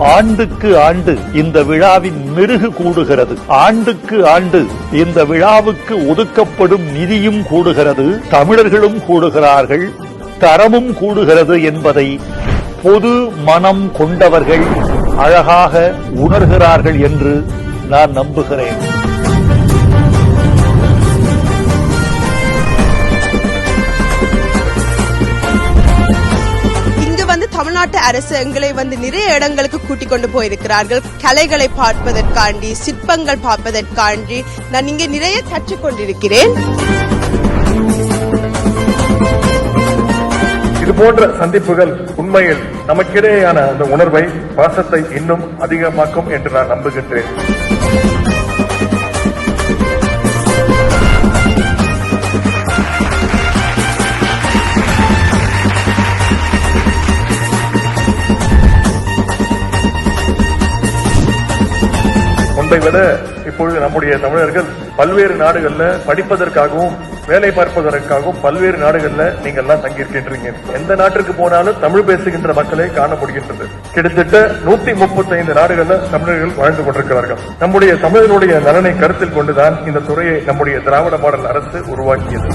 ஆண்டுக்கு ஆண்டு இந்த விழாவின் மெருகு கூடுகிறது. ஆண்டுக்கு ஆண்டு இந்த விழாவுக்கு ஒதுக்கப்படும் நிதியும் கூடுகிறது தமிழர்களும் கூடுகிறார்கள் தரமும் கூடுகிறது என்பதை பொது மனம் கொண்டவர்கள் அழகாக உணர்கிறார்கள் என்று நான் நம்புகிறேன். தமிழ்நாட்டு அரசு எங்களை வந்து நிறைய இடங்களுக்கு கூட்டிக் கொண்டு போயிருக்கிறார்கள். கலைகளை பார்ப்பதற்காண்டி சிற்பங்கள் பார்ப்பதற்காண்டி நான் இங்கே நிறைய கற்றுக்கொண்டிருக்கிறேன் இது போன்ற சந்திப்புகள் உண்மையில் நமக்கிடையேயான அந்த உணர்வை பாசத்தை இன்னும் அதிகமாக்கும் என்று நான் நம்புகின்றேன். முன்பை விட இப்பொழுது நம்முடைய தமிழர்கள் பல்வேறு நாடுகள்ல படிப்பதற்காகவும் வேலை பார்ப்பதற்காகவும் பல்வேறு நாடுகள்ல நீங்கள் எல்லாம் தங்கியிருக்கின்றீங்க. எந்த நாட்டிற்கு போனாலும் தமிழ் பேசுகின்ற மக்களை காண முடிகின்றது கிட்டத்தட்ட நூத்தி முப்பத்தி ஐந்து நாடுகள்ல தமிழர்கள் வாழ்ந்து கொண்டிருக்கிறார்கள். நம்முடைய தமிழர்களுடைய நலனை கருத்தில் கொண்டுதான் இந்த துறையை நம்முடைய திராவிட மாடல் அரசு உருவாக்கியது.